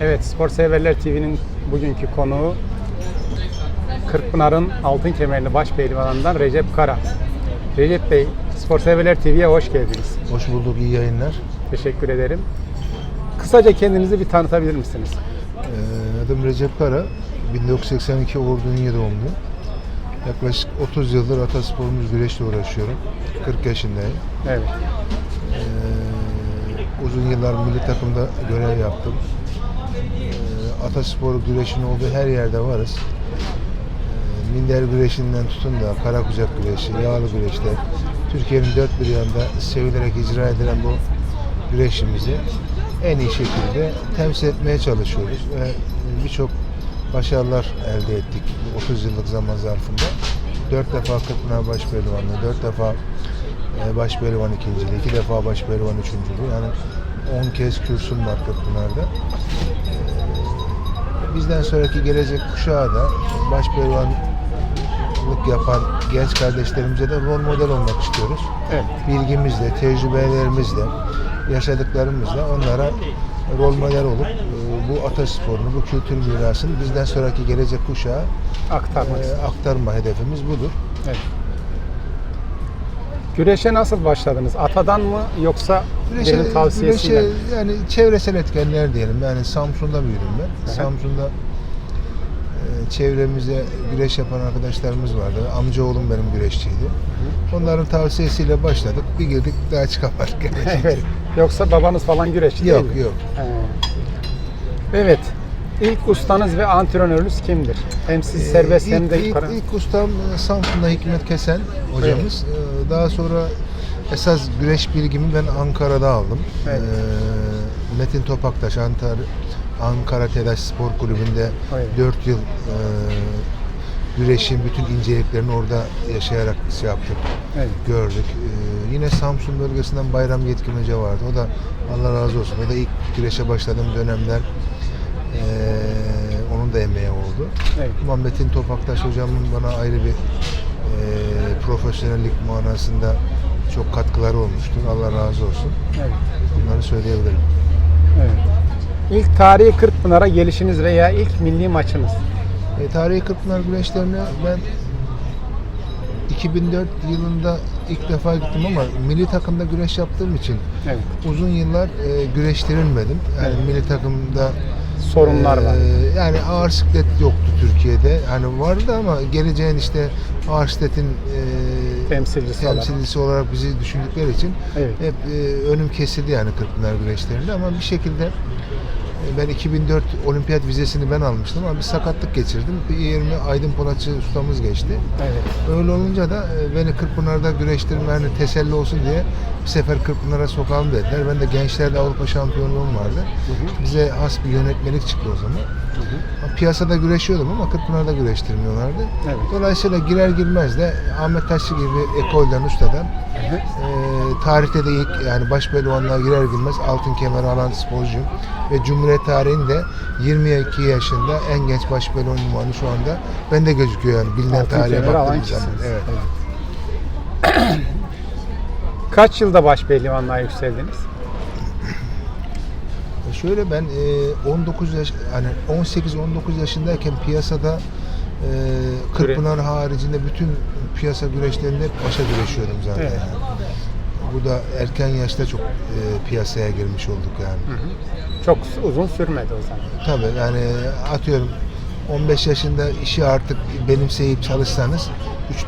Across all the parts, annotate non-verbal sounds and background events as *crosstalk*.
Evet, Spor Severler TV'nin bugünkü konuğu Kırkpınar'ın altın kemerli baş pehlivanından Recep Kara. Recep Bey, Spor Severler TV'ye hoş geldiniz. Hoş bulduk, iyi yayınlar. Teşekkür ederim. Kısaca kendinizi bir tanıtabilir misiniz? Ee, adım Recep Kara, 1982 Ordu Ünye doğumluyum. Yaklaşık 30 yıldır atasporumuz güreşle uğraşıyorum. 40 yaşındayım. Evet. Ee, uzun yıllar milli takımda görev yaptım. Ee, atasporu güreşin olduğu her yerde varız. Ee, minder güreşinden tutun da kara kucak güreşi, yağlı güreşler, Türkiye'nin dört bir yanında sevilerek icra edilen bu güreşimizi en iyi şekilde temsil etmeye çalışıyoruz ve birçok başarılar elde ettik bu 30 yıllık zaman zarfında. Dört defa Kırkpınar baş pehlivanlığı, dört defa e, baş pehlivan ikinciliği, iki defa baş pehlivan üçüncülüğü. Yani 10 kez kürsüm var Kırkpınar'da. E, Bizden sonraki gelecek kuşağa da baş pehlivanlık yapan genç kardeşlerimize de rol model olmak istiyoruz. Evet. Bilgimizle, tecrübelerimizle, yaşadıklarımızla onlara rol model olup e, bu atasporunu, bu kültür mirasını bizden sonraki gelecek kuşağa Aktarmak e, aktarma hedefimiz budur. Evet. Güreşe nasıl başladınız? Atadan mı yoksa birinin tavsiyesiyle? güreşe yani çevresel etkenler diyelim. Yani Samsun'da büyüdüm ben. hı. Samsun'da e, çevremizde güreş yapan arkadaşlarımız vardı. Amcaoğlum benim güreşçiydi. Onların tavsiyesiyle başladık. Bir girdik daha çıkamadık. *laughs* evet. Yoksa babanız falan güreşçi değil yok mi? yok. He. Evet. İlk ustanız ve antrenörünüz kimdir? Hem siz serbest Ee, hem ilk, de ilk, para... ilk ustam e, Samsun'da Hikmet Kesen hocamız. Ee, Daha sonra esas güreş bilgimi ben Ankara'da aldım. Evet. Ee, Metin Topaktaş Ankara, Ankara TEDAŞ Spor Kulübü'nde Evet. 4 yıl e, güreşin bütün inceliklerini orada yaşayarak şey yaptık, Evet. gördük. Ee, yine Samsun bölgesinden Bayram Yetkin Hoca vardı. O da Allah razı olsun. O da ilk güreşe başladığım dönemler onun da emeği oldu. Evet. Ama Metin Topaktaş hocamın bana ayrı bir e, profesyonellik manasında çok katkıları olmuştur. Allah razı olsun. Evet. Bunları söyleyebilirim. Evet. İlk tarihi Kırkpınar'a gelişiniz veya ilk milli maçınız. E, tarihi Kırkpınar güreşlerine ben 2004 yılında ilk defa gittim ama milli takımda güreş yaptığım için Evet. uzun yıllar e, güreştirilmedim. Yani Evet. milli takımda Sorunlar var. Ee, Yani ağır siklet yoktu Türkiye'de. Hani vardı ama geleceğin işte ağır sikletin e, Temsilcisi olarak. temsilcisi olarak bizi düşündükleri için Evet. hep e, önüm kesildi yani Kırkpınar güreşlerinde ama bir şekilde ben 2004 olimpiyat vizesini ben almıştım ama bir sakatlık geçirdim. Bir yerime Aydın Polatçı ustamız geçti. Evet. Öyle olunca da e, beni Kırkpınar'da güreştirme hani teselli olsun diye bir sefer Kırkpınar'a sokalım dediler. Ben de gençlerde Avrupa şampiyonluğum vardı. Bize has bir yönetmelik çıktı o zaman. Ama Piyasada güreşiyordum ama Kırkpınar'da güreştirmiyorlardı. Evet. Dolayısıyla girer girmez de Ahmet Taşçı gibi ekolden, ustadan hı. e, tarihte de ilk yani baş pehlivanlığa girer girmez altın kemeri alan sporcuyum. Ve Cumhuriyet tarihinde 22 yaşında en genç baş pehlivan ünvanı şu anda bende gözüküyor yani bilinen Altın tarihe kemer baktığımız zaman. kişisiniz. Evet. Kaç yılda baş pehlivanlığa yükseldiniz? E Şöyle ben e, 19 yaş hani 18-19 yaşındayken piyasada e, Kırkpınar haricinde bütün piyasa güreşlerinde başa güreşiyordum zaten. Evet. yani. Bu da erken yaşta çok e, piyasaya girmiş olduk yani. Çok uzun sürmedi o zaman. Tabii yani atıyorum 15 yaşında işi artık benimseyip çalışsanız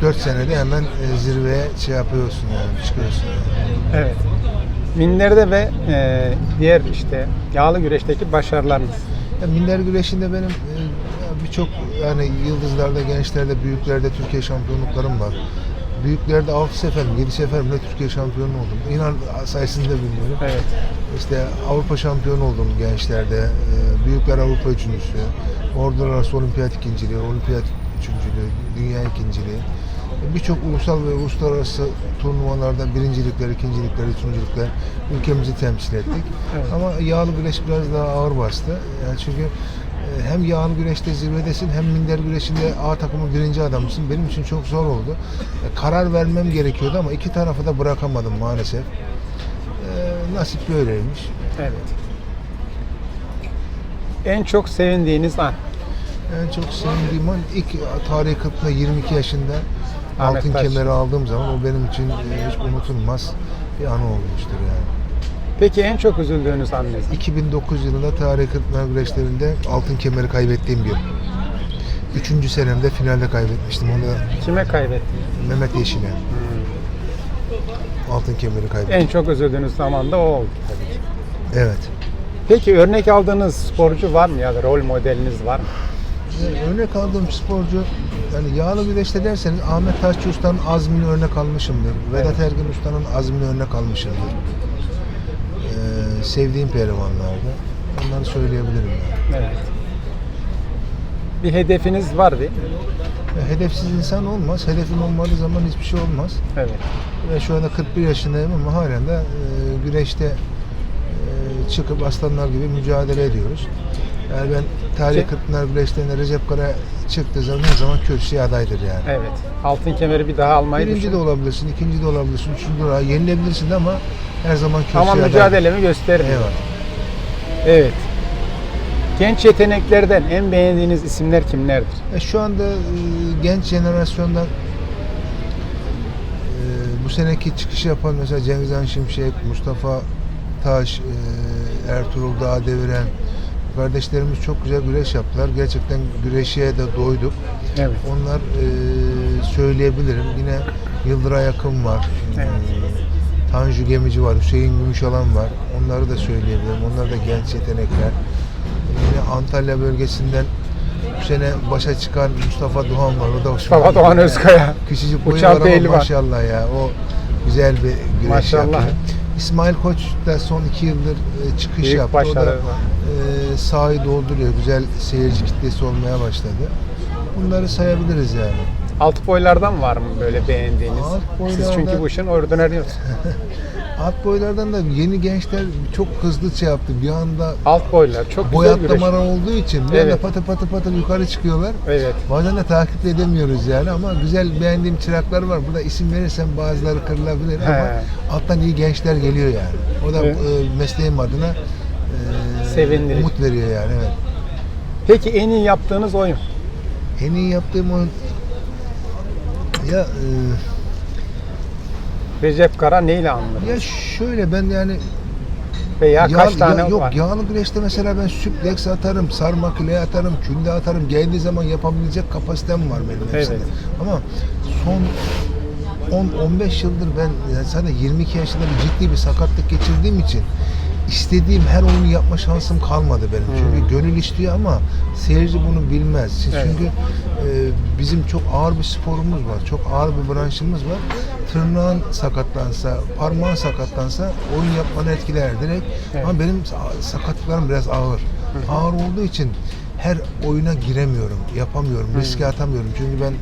3-4 senede hemen e, zirveye şey yapıyorsun yani çıkıyorsun. Yani. Evet. Minlerde ve e, diğer işte yağlı güreşteki başarılarınız. Ya minder güreşinde benim e, birçok yani yıldızlarda, gençlerde, büyüklerde Türkiye şampiyonluklarım var. Büyüklerde 6 sefer mi, 7 sefer mi ne Türkiye şampiyonu oldum. İnan sayısını da bilmiyorum. Evet. İşte Avrupa şampiyonu oldum gençlerde. E, Büyükler Avrupa üçüncüsü. Ordular arası olimpiyat ikinciliği, olimpiyat üçüncülüğü, dünya ikinciliği. Birçok ulusal ve uluslararası turnuvalarda birincilikler, ikincilikler, üçüncülükler ülkemizi temsil ettik. Evet. Ama yağlı güreş biraz daha ağır bastı. Yani çünkü e, hem yağlı güreşte zirvedesin hem minder güreşinde A takımı birinci adamısın. Benim için çok zor oldu. E, Karar vermem gerekiyordu ama iki tarafı da bırakamadım maalesef. E, nasip böyleymiş. Evet. En çok sevindiğiniz an. En çok sevdiğim an ilk tarihi kırkında 22 yaşında Ahmet altın Taş. kemeri aldığım zaman o benim için e, hiç unutulmaz bir anı olmuştur yani. Peki en çok üzüldüğünüz an ne zaman? 2009 yılında tarihi kırklar güreşlerinde altın kemeri kaybettiğim bir. Üçüncü senemde finalde kaybetmiştim. Onu da Kime kaybettiniz? Mehmet Yeşil'e. Altın kemeri kaybettim. En çok üzüldüğünüz zaman da o oldu tabii ki. Evet. Peki örnek aldığınız sporcu var mı ya da rol modeliniz var mı? Yani örnek aldığım sporcu yani yağlı güreşte derseniz Ahmet Taşçı Usta'nın azmini örnek almışımdır. Vedat Ergin Usta'nın azmini örnek almışımdır. Ee, sevdiğim pehlivanlarda. Onları söyleyebilirim. Yani. Evet. Bir hedefiniz var değil mi? Ya hedefsiz insan olmaz. Hedefin olmadığı zaman hiçbir şey olmaz. Evet. Ve şu anda 41 yaşındayım ama halen de e, güreşte e, çıkıp aslanlar gibi mücadele ediyoruz. Yani ben tarih Ki- kırkpınar güreşlerinde Recep Kara çıktığı zaman her zaman kürsüye adaydır yani. Evet. Altın kemeri bir daha almayı Birinci de düşün. olabilirsin, ikinci de olabilirsin, üçüncü de olabilirsin. Yenilebilirsin ama her zaman kürsüye Ama adaydır. mücadelemi gösterin. Evet. Evet. Genç yeteneklerden en beğendiğiniz isimler kimlerdir? E, şu anda e, genç jenerasyondan e, bu seneki çıkış yapan mesela Cengizhan Şimşek, Mustafa Taş, e, Ertuğrul Dağ deviren kardeşlerimiz çok güzel güreş yaptılar. Gerçekten güreşe de doyduk. Evet. Onlar e, söyleyebilirim. Yine Yıldıray Akın var. Evet. E, Tanju Gemici var. Hüseyin Gümüşalan var. Onları da söyleyebilirim. Onlar da genç yetenekler. Yine Antalya bölgesinden bu sene başa çıkan Mustafa Doğan var. O da Mustafa. Doğan Özkaya. Küçücük boyu Uçan var ama maşallah ya. O güzel bir güreş Maşallah. yapıyor. İsmail Koç da son iki yıldır e, çıkış Büyük yaptı. O da e, sahayı dolduruyor. Güzel seyirci kitlesi olmaya başladı. Bunları sayabiliriz yani. Alt boylardan var mı böyle beğendiğiniz? Alt Siz boylardan- çünkü bu işin ordinaryosunuz. *laughs* Alt boylardan da yeni gençler çok hızlı şey yaptı. Bir anda Alt boylar çok boy atlamalar olduğu için bir Evet. anda patı patı patı yukarı çıkıyorlar. Evet. Bazen de takip edemiyoruz yani ama güzel beğendiğim çıraklar var. Burada isim verirsem bazıları kırılabilir ama He. alttan iyi gençler geliyor yani. O da Evet. e, mesleğim adına Sevindirici. umut veriyor yani evet. Peki en iyi yaptığınız oyun? En iyi yaptığım oyun ya e, Recep Kara neyle anılır? ya şöyle ben yani Veya Yağ- kaç tane ya- yok var? yağlı güreşte mesela ben süpleks atarım, sarmak ile atarım, künde atarım. Geldiği zaman yapabilecek kapasitem var benim hepsinde. Evet. Ama son 10-15 yıldır ben yani sana 22 yaşında bir ciddi bir sakatlık geçirdiğim için istediğim her oyunu yapma şansım kalmadı benim. Hmm. Çünkü gönül istiyor ama seyirci bunu bilmez. Evet. Çünkü e, bizim çok ağır bir sporumuz var. Çok ağır bir branşımız var. Tırnağın sakatlansa, parmağın sakatlansa oyun yapmanı etkiler direkt. Evet. Ama benim sa- sakatlıklarım biraz ağır. Ağır olduğu için her oyuna giremiyorum, yapamıyorum, riske atamıyorum. Çünkü ben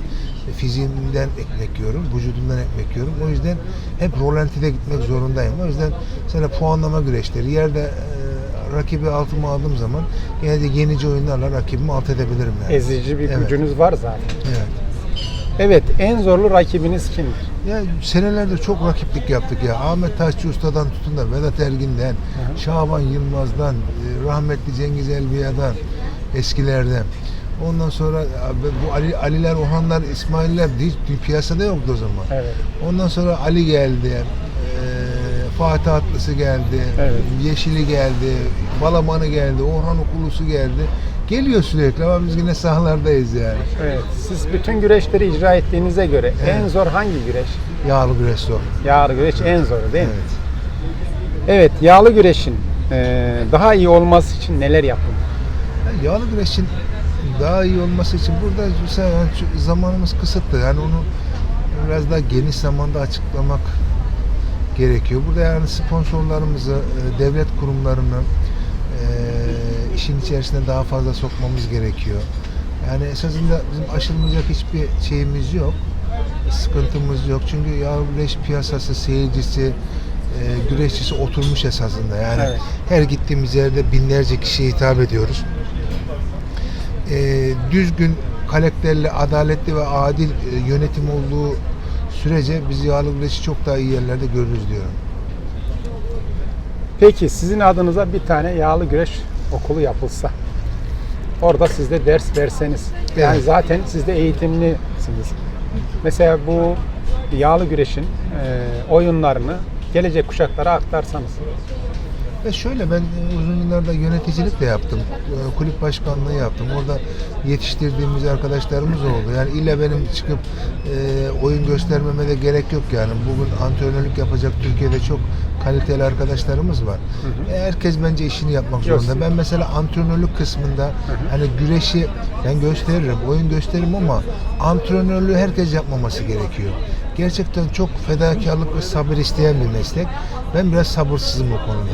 fiziğimden ekmek yiyorum, vücudumdan ekmek yiyorum. O yüzden hep rolantide gitmek zorundayım. O yüzden sana puanlama güreşleri, yerde e, rakibi altıma aldığım zaman genelde yenici oyunlarla rakibimi alt edebilirim yani. Ezici bir Evet. gücünüz var zaten. Evet. Evet, en zorlu rakibiniz kimdir? Ya senelerdir çok rakiplik yaptık ya. Ahmet Taşçı Usta'dan tutun da Vedat Ergin'den. Şaban Yılmaz'dan, e, rahmetli Cengiz Elbiya'dan, eskilerden. Ondan sonra abi bu Ali, Aliler, Ohanlar, İsmail'ler hiç piyasada yoktu o zaman. Evet. Ondan sonra Ali geldi. e, Fatih Atlısı geldi. Evet. Yeşili geldi. Balamanı geldi. Orhan Okulusu geldi. Geliyor sürekli ama biz yine sahalardayız yani. Evet. Siz bütün güreşleri icra ettiğinize göre Evet. en zor hangi güreş? Yağlı güreş zor. Yağlı güreş en zoru değil mi? Evet. Evet, yağlı güreşin eee, daha iyi olması için neler yapılır? Ya Yağlı güreşin daha iyi olması için burada mesela yani zamanımız kısıtlı. Yani onu biraz daha geniş zamanda açıklamak gerekiyor. Burada yani sponsorlarımızı, e, devlet kurumlarını e, işin içerisine daha fazla sokmamız gerekiyor. Yani esasında bizim aşılmayacak hiçbir şeyimiz yok. Sıkıntımız yok. Çünkü yağlı güreş piyasası, seyircisi, e, güreşçisi oturmuş esasında. Yani Evet. her gittiğimiz yerde binlerce kişiye hitap ediyoruz e, düzgün, karakterli, adaletli ve adil e, yönetim olduğu sürece biz yağlı güreşi çok daha iyi yerlerde görürüz diyorum. Peki sizin adınıza bir tane yağlı güreş okulu yapılsa orada siz de ders verseniz. Yani Evet. zaten siz de eğitimlisiniz. Mesela bu yağlı güreşin e, oyunlarını gelecek kuşaklara aktarsanız. Ve şöyle ben e, uzun yıllarda yöneticilik de yaptım. E, Kulüp başkanlığı yaptım. Orada yetiştirdiğimiz arkadaşlarımız oldu. Yani illa benim çıkıp e, oyun göstermeme de gerek yok yani. Bugün antrenörlük yapacak Türkiye'de çok kaliteli arkadaşlarımız var. E, Herkes bence işini yapmak Yok. zorunda. Ben mesela antrenörlük kısmında hani güreşi ben gösteririm, oyun gösteririm ama antrenörlüğü herkes yapmaması gerekiyor. Gerçekten çok fedakarlık ve sabır isteyen bir meslek. Ben biraz sabırsızım o konuda.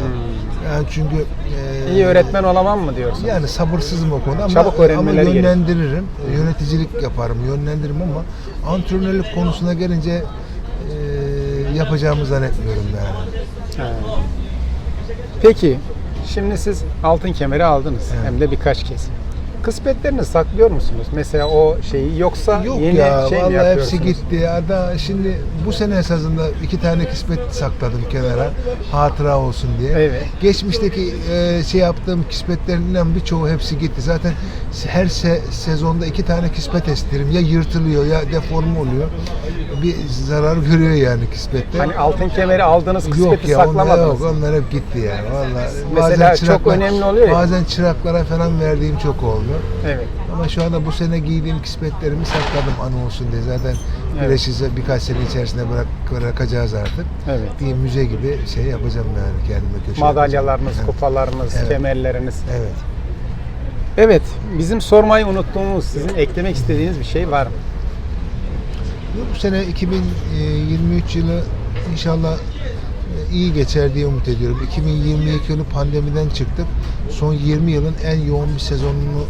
Yani çünkü e, İyi öğretmen olamam mı diyorsun? yani sabırsızım o konuda ama, Çabuk ama yönlendiririm. Yöneticilik yaparım, yönlendiririm ama antrenörlük konusuna gelince e, yapacağımı zannetmiyorum yani. He. Peki, şimdi siz altın kemeri aldınız Evet. hem de birkaç kez. Kısmetlerini saklıyor musunuz? Mesela o şeyi yoksa Yok yeni ya şey mi vallahi yapıyorsunuz? hepsi gitti ya da şimdi bu sene esasında iki tane kısmet sakladım kenara hatıra olsun diye. Evet. Geçmişteki e, şey yaptığım kismetlerin inan birçoğu hepsi gitti. Zaten her se- sezonda iki tane kismet estirim ya yırtılıyor ya deforme oluyor. Bir zarar görüyor yani kismette. Hani altın kemeri aldığınız kısmeti Yok ya onlar saklamadınız. yok onlar hep gitti yani vallahi. Mesela çok önemli oluyor ya. Bazen çıraklara falan verdiğim çok oldu. Evet. Ama şu anda bu sene giydiğim kismetlerimi sakladım anı olsun diye. Zaten Evet. güreşi birkaç sene içerisinde bırak, bırakacağız artık. Evet. Bir müze gibi şey yapacağım yani kendime köşe Madalyalarınız, yapacağım. kupalarınız, Evet. kemerleriniz. Evet. Evet, bizim sormayı unuttuğumuz, sizin eklemek istediğiniz bir şey var mı? Bu sene 2023 yılı inşallah e, iyi geçer diye umut ediyorum. 2022 yılı pandemiden çıktık. Son 20 yılın en yoğun bir sezonunu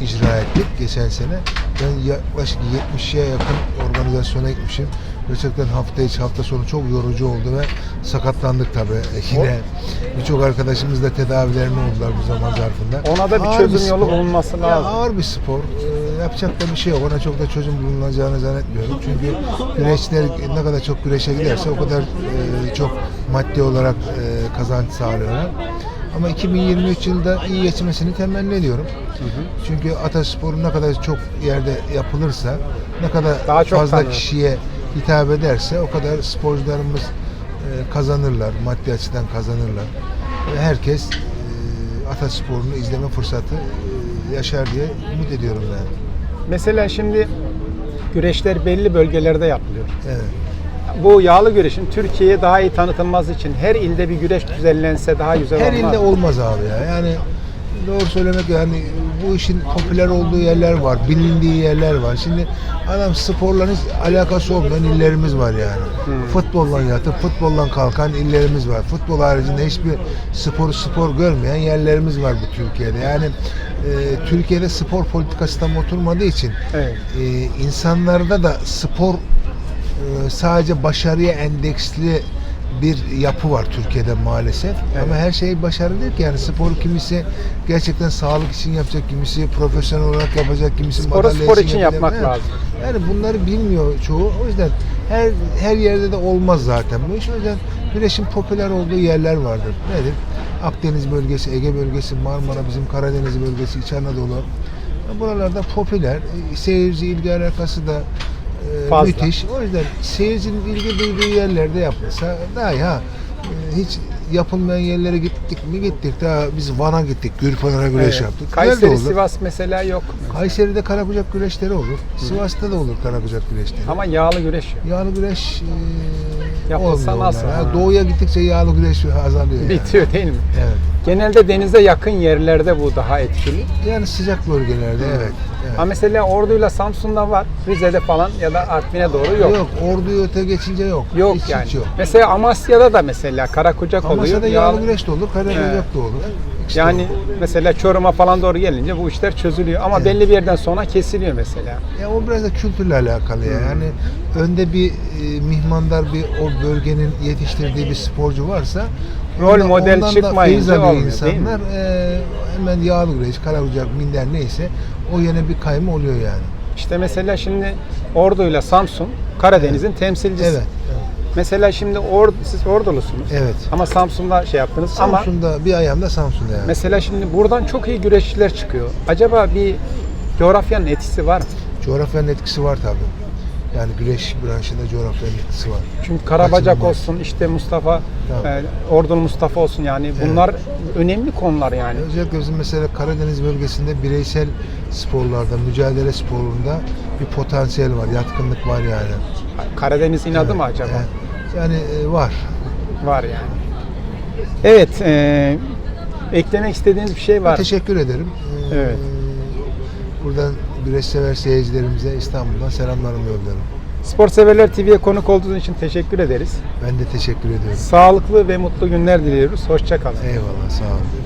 icra ettik geçen sene. Ben yaklaşık 70'ye yakın organizasyona gitmişim. Gerçekten hafta içi hafta sonu çok yorucu oldu ve sakatlandık tabii. E, Yine birçok arkadaşımız da tedavilerini oldular bu zaman zarfında. Ona da bir Ağır çözüm yolu spor. bulunması Ya lazım. ağır bir spor. Ee, yapacak da bir şey yok. Ona çok da çözüm bulunacağını zannetmiyorum. Çünkü güreşler ne kadar çok güreşe giderse o kadar e, çok maddi olarak e, kazanç sağlıyorlar. Ama 2023 yılında iyi geçmesini temenni ediyorum. Çünkü atasporu ne kadar çok yerde yapılırsa, ne kadar Daha çok fazla tanınır. kişiye hitap ederse o kadar sporcularımız e, kazanırlar, maddi açıdan kazanırlar. Ve herkes e, atasporunu izleme fırsatı e, yaşar diye umut ediyorum yani. Mesela şimdi güreşler belli bölgelerde yapılıyor. Evet. Bu yağlı güreşin Türkiye'ye daha iyi tanıtılması için her ilde bir güreş düzenlense daha güzel Her olmaz. ilde mı? olmaz abi ya. Yani doğru söylemek yani bu işin popüler olduğu yerler var, bilindiği yerler var. Şimdi adam sporla hiç alakası olmayan illerimiz var yani. Hmm. Futbolla yatıp futboldan kalkan illerimiz var. Futbol haricinde hiçbir sporu spor görmeyen yerlerimiz var bu Türkiye'de. Yani e, Türkiye'de spor politikası tam oturmadığı için Evet. e, insanlarda da spor sadece başarıya endeksli bir yapı var Türkiye'de maalesef. Evet. Ama her şey başarı değil ki. Yani sporu kimisi gerçekten sağlık için yapacak, kimisi profesyonel olarak yapacak, kimisi Sporu spor için yapacak. yapmak Evet. lazım. Yani bunları bilmiyor çoğu. O yüzden her her yerde de olmaz zaten bu iş. O yüzden güreşin popüler olduğu yerler vardır. Nedir? Akdeniz bölgesi, Ege bölgesi, Marmara, bizim Karadeniz bölgesi, İç Anadolu. Buralarda popüler. Seyirci ilgi alakası da Fazla. müthiş. O yüzden seyircinin ilgi duyduğu yerlerde yapılsa daha iyi ha. E, Hiç yapılmayan yerlere gittik mi gittik. Daha biz Van'a gittik. Gürpınar'a güreş Evet. yaptık. Kayseri, olur. Sivas mesela yok. Kayseri'de karakucak güreşleri olur. Sivas'ta da olur karakucak güreşleri. Ama yağlı güreş yok. Yağlı güreş e, Yapılsa olmuyor nasıl? Ha, Doğuya gittikçe yağlı güreş azalıyor. yani. Bitiyor değil mi? Evet. Genelde denize yakın yerlerde bu daha etkili. Yani sıcak bölgelerde evet. evet. Ama mesela Ordu'yla Samsun'da var. Rize'de falan ya da Artvin'e doğru yok. yok. Orduyu öte geçince yok. Yok Hiç, yani. Hiç yok. Mesela Amasya'da da mesela karakucak oluyor. Amasya'da yağlı güreş de olur, karakucak Evet. da olur. De Yani olur. mesela Çorum'a falan doğru gelince bu işler çözülüyor. Ama Evet. belli bir yerden sonra kesiliyor mesela. Ya o biraz da kültürle alakalı ya. Hmm. Yani önde bir e, mihmandar bir o bölgenin yetiştirdiği bir sporcu varsa Rol ondan- model ondan da çıkmayınca olmuyor, değil mi? insanlar. E, hemen yağlı güreş, karakucak, minder neyse o yine bir kayma oluyor yani. İşte mesela şimdi Ordu'yla Samsun Karadeniz'in temsilcisi. Evet. evet. Mesela şimdi Or siz Ordulusunuz. Evet. Ama Samsun'da şey yaptınız ama Samsun'da bir ayağım da Samsun'da yani. mesela şimdi buradan çok iyi güreşçiler çıkıyor. Acaba bir coğrafyanın etkisi var mı? Coğrafyanın etkisi var tabii. Yani güreş branşında coğrafyanın etkisi var. Çünkü Karabacak Kaçınılmaz. olsun, işte Mustafa, Tamam. e, Ordulu Mustafa olsun yani bunlar önemli konular yani. Özellikle bizim mesela Karadeniz bölgesinde bireysel sporlarda, mücadele sporunda bir potansiyel var, yatkınlık var yani. Karadeniz inadı mı acaba? Yani, yani e, var. Var yani. Evet, e, eklemek istediğiniz bir şey var. Teşekkür ederim. Ee, Evet. Buradan güreş sever seyircilerimize İstanbul'dan selamlarımı yolluyorum. Spor Severler TV'ye konuk olduğunuz için teşekkür ederiz. Ben de teşekkür ediyorum. Sağlıklı ve mutlu günler diliyoruz. Hoşçakalın. Eyvallah, sağ olun.